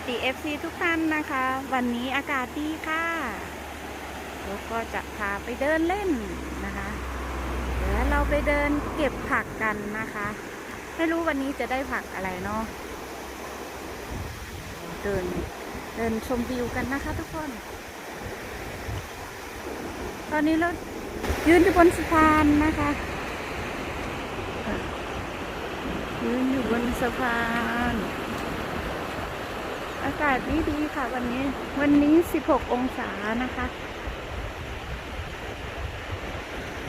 วัสดี FC ทุกท่านนะคะ วันนี้อากาศดีค่ะแล้วก็จะพาไปเดินเล่นนะคะเดี๋ยวเราไปเดินเก็บผักกันนะคะ ไม่รู้วันนี้จะได้ผักอะไรเนาะเดินเดินชมวิวกันนะคะทุกคน ตอนนี้เรายืนอยู่บนสะพานนะคะยืนอยู่บนสะพาน อากาศดีดีๆค่ะ วันนี้ วันนี้ 16 องศานะคะ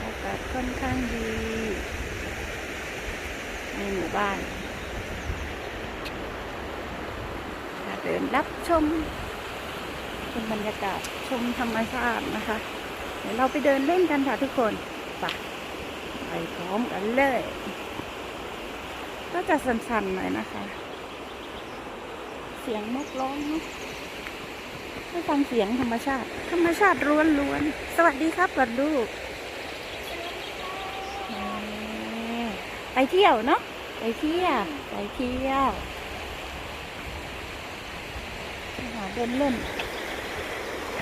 อากาศค่อนข้างดี ในหมู่บ้านเดินรับชมชมบรรยากาศชมธรรมชาตินะคะ เดี๋ยวเราไปเดินเล่นกันค่ะทุกคนไปไปพร้อมกันเลย ก็จะสั่นๆหน่อยนะคะ สียงนกร้องเนอะให้ฟังเสียงธรรมชาติ ธรรมชาติล้วนๆสวัสดีครับก่อนลูกไปเที่ยวเนาะไปเที่ยวไปเที่ยวหาเดินเล่น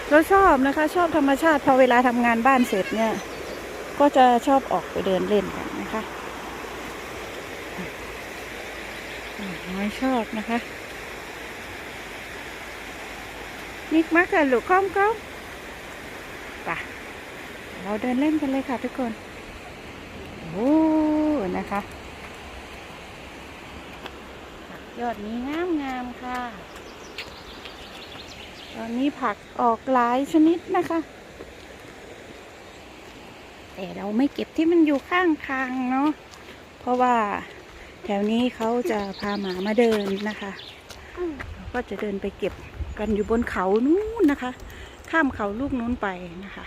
เราชอบนะคะ ชอบธรรมชาติพอเวลาทำงานบ้านเสร็จเนี่ย ก็จะชอบออกไปเดินเล่นกันนะคะไม่ชอบนะคะ นิกมักกับลูกค้อมก้อมไปเราเดินเล่นกันเลยค่ะทุกคน โอ้นะคะผักยอดนี้งามงามค่ะ ตอนนี้ผักออกหลายชนิดนะคะ แต่เราไม่เก็บที่มันอยู่ข้างทางเนาะ เพราะว่าแถวนี้เขาจะพาหมามาเดินนะคะเราก็จะเดินไปเก็บ กันอยู่บนเขานู้นนะคะ ข้ามเขาลูกนู้นไปนะคะ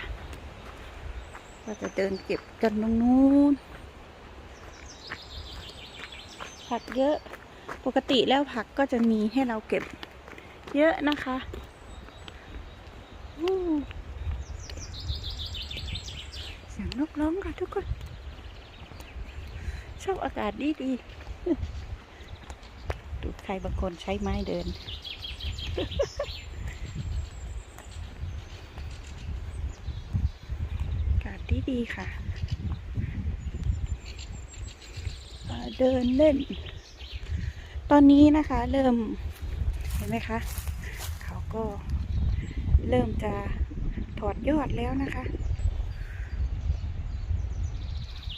ก็จะเดินเก็บกันตรงนู้นผักเยอะปกติแล้วผักก็จะมีให้เราเก็บเยอะนะคะอู้เสียงนกร้องค่ะทุกคน ชอบอากาศดีดีดูใครบางคนใช้ไม้เดิน กาศดีดีๆค่ะ เดินเล่น ตอนนี้นะคะ เริ่ม เห็นไหมคะ เขาก็เริ่มจะถอดยอดแล้วนะคะ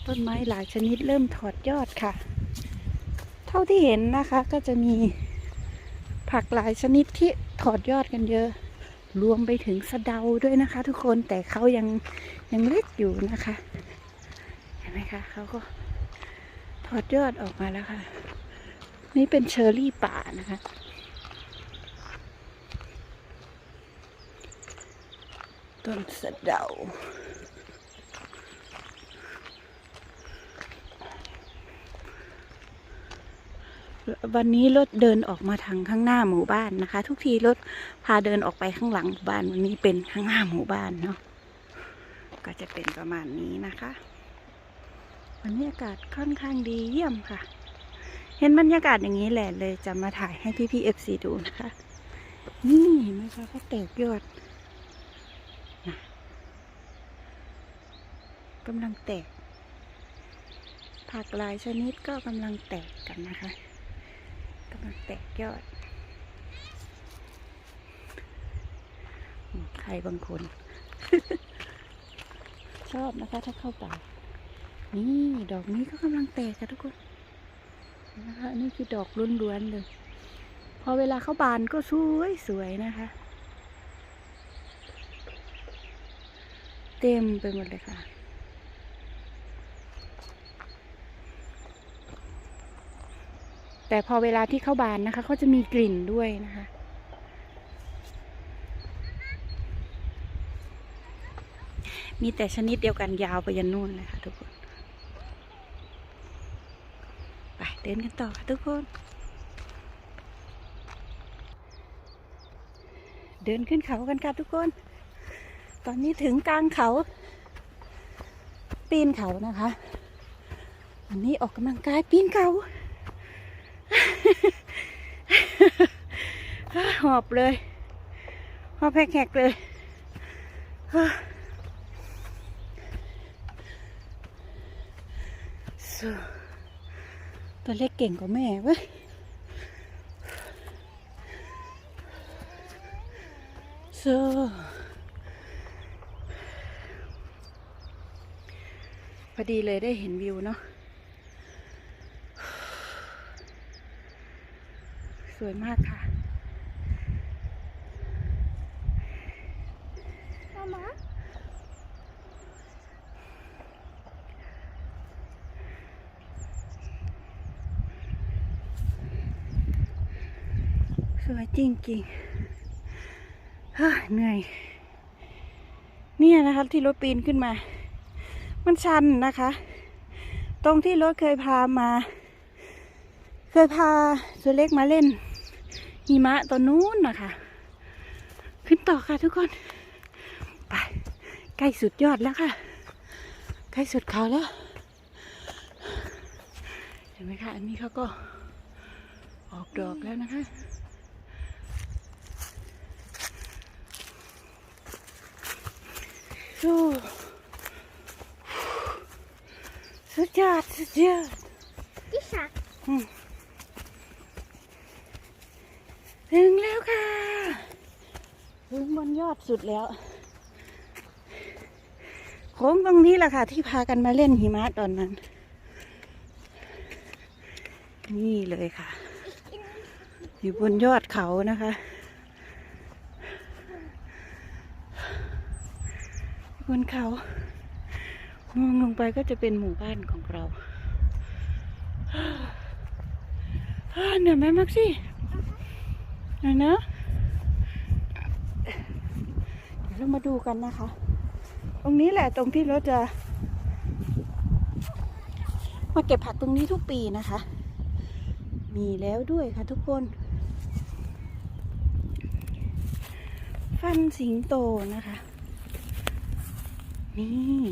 ต้นไม้หลายชนิดเริ่มถอดยอดค่ะ เท่าที่เห็นนะคะก็จะมี ผักหลายชนิดที่ถอดยอดกันเยอะ รวมไปถึงสะเดาด้วยนะคะ ทุกคนแต่เขายังยังเล็กอยู่นะคะ เห็นไหมคะเขาก็ถอดยอดออกมาแล้วค่ะ นี่เป็นเชอร์รี่ป่านะคะต้นสะเดา วันนี้รถเดินออกมาทางข้างหน้าหมู่บ้านนะคะ ทุกทีรถพาเดินออกไปข้างหลังหมู่บ้านวันนี้เป็นข้างหน้าหมู่บ้านเนาะก็จะเป็นประมาณนี้นะคะ วันนี้อากาศค่อนข้างดีเยี่ยมค่ะ เห็นบรรยากาศอย่างนี้แหละเลยจะมาถ่ายให้พี่พีเอฟซีดูนะคะ นี่เห็นไหมคะเขาแตกยอดนะกำลังแตกผักหลายชนิดก็กำลังแตกกันนะคะ กำลังแตกยอด ใครบางคน ชอบนะคะถ้าเข้าป่า นี่ดอกนี้ก็กำลังแตกค่ะทุกคน นะคะนี่คือดอกล้วนๆเลย พอเวลาเข้าบานก็สวยสวยนะคะ เต็มไปหมดเลยค่ะ แต่พอเวลาที่เข้าบานนะคะเขาจะมีกลิ่นด้วยนะคะ มีแต่ชนิดเดียวกันยาวไปยันนู่นเลยค่ะทุกคน ไปเดินกันต่อค่ะทุกคน เดินขึ้นเขากันค่ะทุกคน ตอนนี้ถึงกลางเขา ปีนเขานะคะ วันนี้ออกกำลังกายปีนเขา หอบเลยหอบแหกๆเลยเฮ้ยสู้ตัวเล็กเก่งกว่าแม่เว้ยสู้พอดีเลยได้เห็นวิวเนาะ วยมากค่ะมามาสวยจริงๆเฮ้ยเหนื่อย เนี่ยนะคะที่รถปีนขึ้นมา มันชันนะคะ ตรงที่รถเคยพามา เคยพาตัวเล็กมาเล่น หิมะตัวนู้นนะคะ ขึ้นต่อค่ะทุกคน ไปใกล้สุดยอดแล้วค่ะ ใกล้สุดเขาแล้ว เห็นไหมคะ อันนี้เขาก็ออกดอกแล้วนะคะโอ้สุดยอดสุดยอดดิฉัน ถึงแล้วค่ะ ถึงบนยอดสุดแล้วโค้งตรงนี้แหละค่ะ ที่พากันมาเล่นหิมะตอนนั้น นี่เลยค่ะ อยู่บนยอดเขานะคะ บนเขามองลงไปก็จะเป็นหมู่บ้านของเราอ่าเหนื่อยไหมมักซี่เห นื่อยนะเดี๋ยวเรามาดูกันนะคะ ตรงนี้แหละตรงที่เราจะมาเก็บผักตรงนี้ทุกปีนะคะ มีแล้วด้วยค่ะทุกคน ฟันสิงโตนะคะ นี่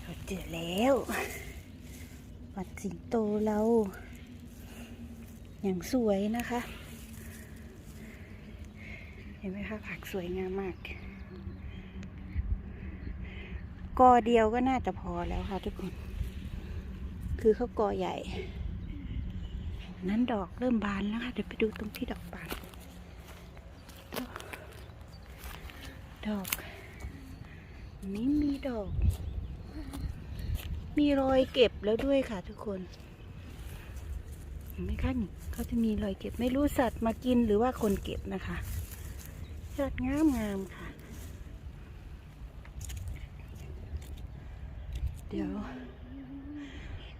เราเจอแล้ววัดสิงโตเราอย่างสวยนะคะ เห็นไหมคะผักสวยงามมาก กอเดียวก็น่าจะพอแล้วค่ะทุกคน คือเขากอใหญ่ นั้นดอกเริ่มบานแล้วค่ะ เดี๋ยวไปดูตรงที่ดอกบาน ดอกนนี้มีดอก มีรอยเก็บแล้วด้วยค่ะทุกคนเห็นไหมคะนี่เขาจะมีรอยเก็บไม่รู้สัตว์มากินหรือว่าคนเก็บนะคะ ยอดงามงามๆค่ะ เดี๋ยว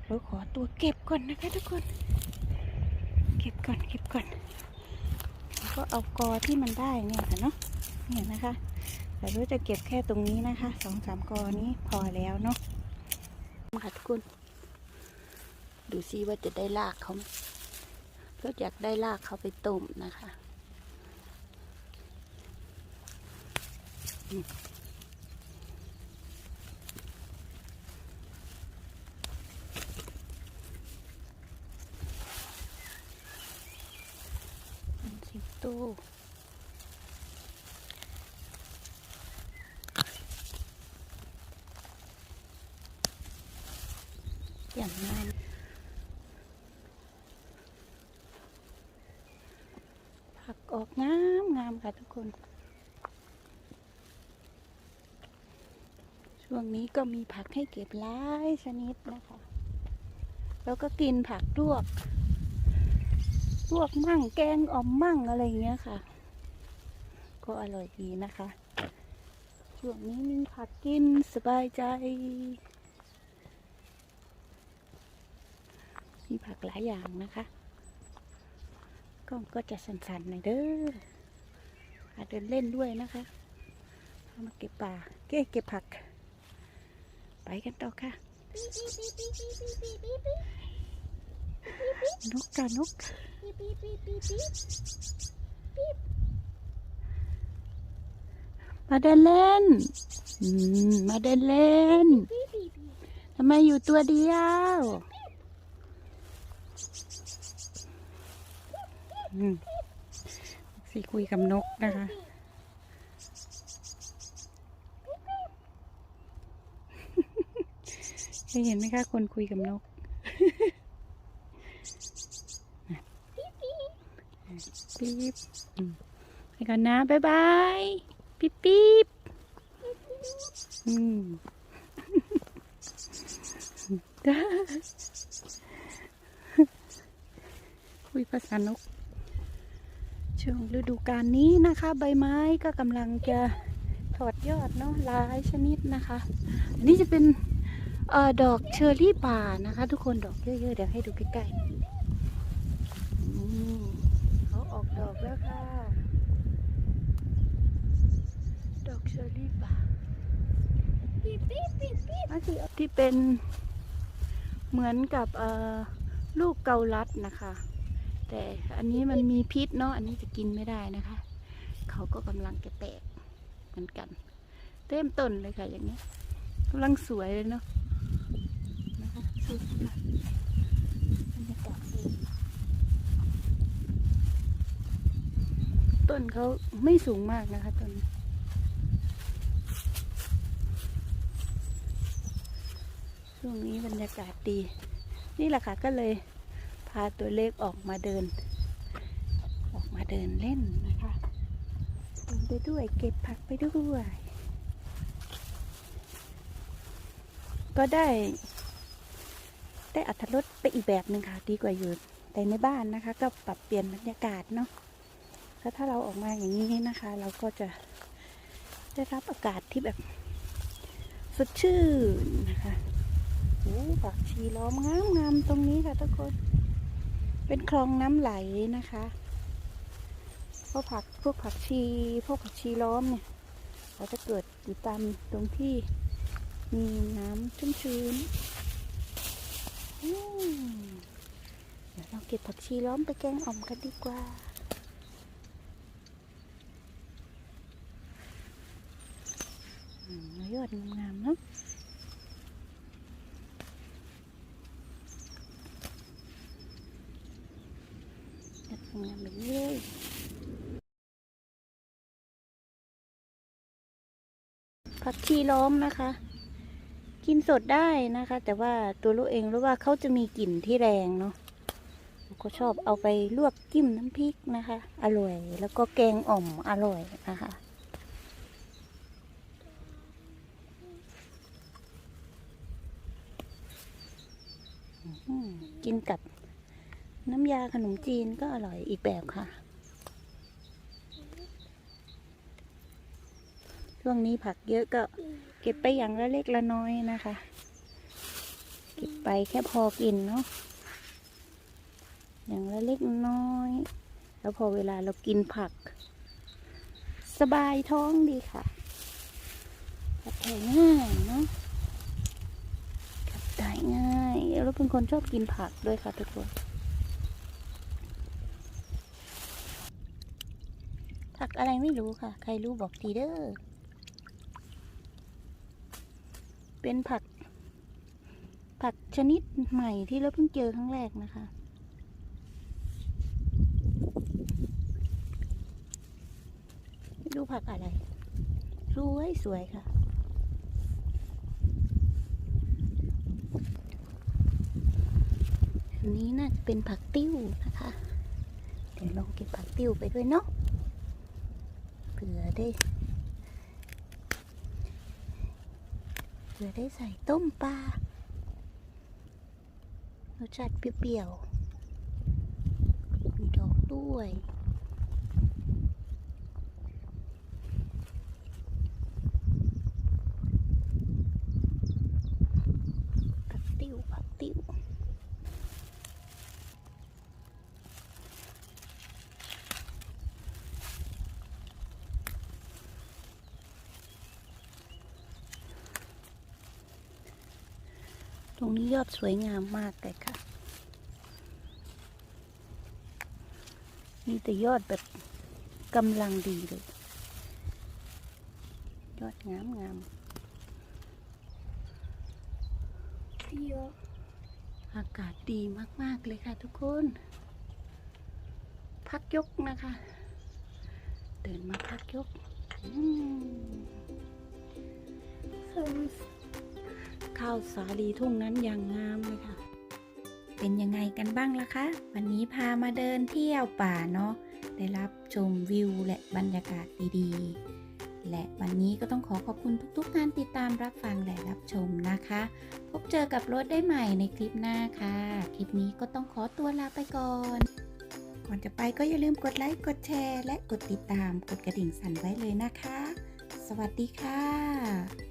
เราขอตัวเก็บก่อนนะคะทุกคน เก็บก่อนเก็บก่อนแล้วก็เอากอที่มันได้เนี่ยค่ะเนาะเนี่ยนะคะแต่รู้จะเก็บแค่ตรงนี้นะคะสองสามกอนี้พอแล้วเนาะค่ะทุกคน ดูซิว่าจะได้ลากเขาไหมก็อยากได้ลากเขาไปต้มนะคะอืมเป็น สิงโตอย่างงามผักออกงามงามค่ะทุกคน ช่วงนี้ก็มีผักให้เก็บหลายชนิดนะคะ แล้วก็กินผักลวก ลวกมั่งแกงอ่อมมั่งอะไรอย่างเงี้ยค่ะ ก็อร่อยดีนะคะ ช่วงนี้มีผักกินสบายใจ มีผักหลายอย่างนะคะกล้องก็จะสั่นๆหน่อยเด้ออาจเดินเล่นด้วยนะคะ เอามาเก็บป่าเก็บเก็บผัก ไปกันต่อค่ะ นกกะนกมาเดินเล่น มาเดินเล่น ทำไมอยู่ตัวเดียวสี่คุยกับนกนะคะ เคยเห็นไหมคะคนคุยกับนก ปี๊บอืมไปก่อนนะบ๊ายบาย ปี๊บปี๊บอืมคุยภาษานก ช่วงฤดูกาลนี้นะคะ ใบไม้ก็กำลังจะถอดยอดเนาะหลายชนิดนะคะ อันนี้จะเป็น เออดอกเชอร์รี่ป่านะคะ ทุกคนดอกเยอะๆเดี๋ยวให้ดูใกล้ๆเขาออกดอกแล้วค่ะ ดอกเชอร์รี่ป่าปี๊บปี๊บปี๊บปี๊บอันที่ที่เป็นเหมือนกับเอ่อลูกเกาลัดนะคะ แต่อันนี้มันมีพิษเนาะอันนี้จะกินไม่ได้นะคะ เขาก็กำลังจะแตกเหมือนกัน เต็มต้นเลยค่ะอย่างนี้กำลังสวยเลยเนาะ ต้นเขาไม่สูงมากนะคะต้นช่วงนี้บรรยากาศดี นี่แหละค่ะก็เลยพาตัวเล็กออกมาเดิน ออกมาเดินเล่นนะคะเดินไปด้วยเก็บผักไปด้วย ก็ได้ ได้อัตรสไปอีกแบบหนึ่งค่ะ ดีกว่าอยู่แต่ในบ้านนะคะ ก็ปรับเปลี่ยนบรรยากาศเนาะแล้วถ้าเราออกมาอย่างนี้นะคะ เราก็จะได้รับอากาศที่แบบสดชื่นนะคะโอ้ผักชีล้อมงามงามตรงนี้ค่ะทุกคน เป็นคลองน้ำไหลนะคะพราะผักพวกผักชีพวกผักชีล้อมเนี่ยเขาจะเกิดอยู่ตามตรงที่มีน้ำชุ่มชื้น เดี๋ยวเราเก็บผักชีล้อมไปแกงอ่อมกันดีกว่าอยอดงามๆเนาะจะทำงานแบบนี้เลยผักชีล้อมนะคะ กินสดได้นะคะ แต่ว่าตัวลูกเองรู้ว่าเขาจะมีกลิ่นที่แรงเนาะก็ชอบเอาไปลวกจิ้มน้ำพริกนะคะ อร่อย แล้วก็แกงอ่อมอร่อยนะคะกินกับน้ำยาขนมจีนก็อร่อยอีกแบบค่ะ ช่วงนี้ผักเยอะก็ เก็บไปอย่างละเล็กละน้อยนะคะ เก็บไปแค่พอกินเนาะอย่างละเล็กละน้อย แล้วพอเวลาเรากินผัก สบายท้องดีค่ะขับถ่ายง่ายเนาะขับถ่ายง่ายแล้วเป็นคนชอบกินผักด้วยค่ะทุกคนผักอะไรไม่รู้ค่ะ ใครรู้บอกทีเด้อ เป็นผัก ผักชนิดใหม่ที่เราเพิ่งเจอครั้งแรกนะคะไม่รู้ผักอะไร สวยสวยค่ะอันนี้น่าจะเป็นผักติ้วนะคะ เดี๋ยวลองเก็บผักติ้วไปด้วยเนาะเผื่อได้ ผื่อได้ใส่ต้มปลารสชาติเปรี้ยวๆมีดอกด้วย ผักติ้วผักติ้ว ต รงนี้ยอดสวยงามมากเลยค่ะ มีแต่ยอดแบบกำลังดีเลย ยอดงามงามอากาศดีมาก ๆ เลยค่ะทุกคน พักยกนะคะ เดินมาพักยก อืม ข้าวสาลีทุ่งนั้นอย่างงามเลยค่ะ เป็นยังไงกันบ้างล่ะคะ วันนี้พามาเดินเที่ยวป่าเนาะ ได้รับชมวิวและบรรยากาศดีๆ และวันนี้ก็ต้องขอขอบคุณทุกๆการติดตามรับฟังและรับชมนะคะ พบเจอกับรถได้ใหม่ในคลิปหน้าค่ะ คลิปนี้ก็ต้องขอตัวลาไปก่อนก่อนจะไปก็อย่าลืมกดไลค์ กดแชร์ และกดติดตาม กดกระดิ่งสั่นไว้เลยนะคะ สวัสดีค่ะ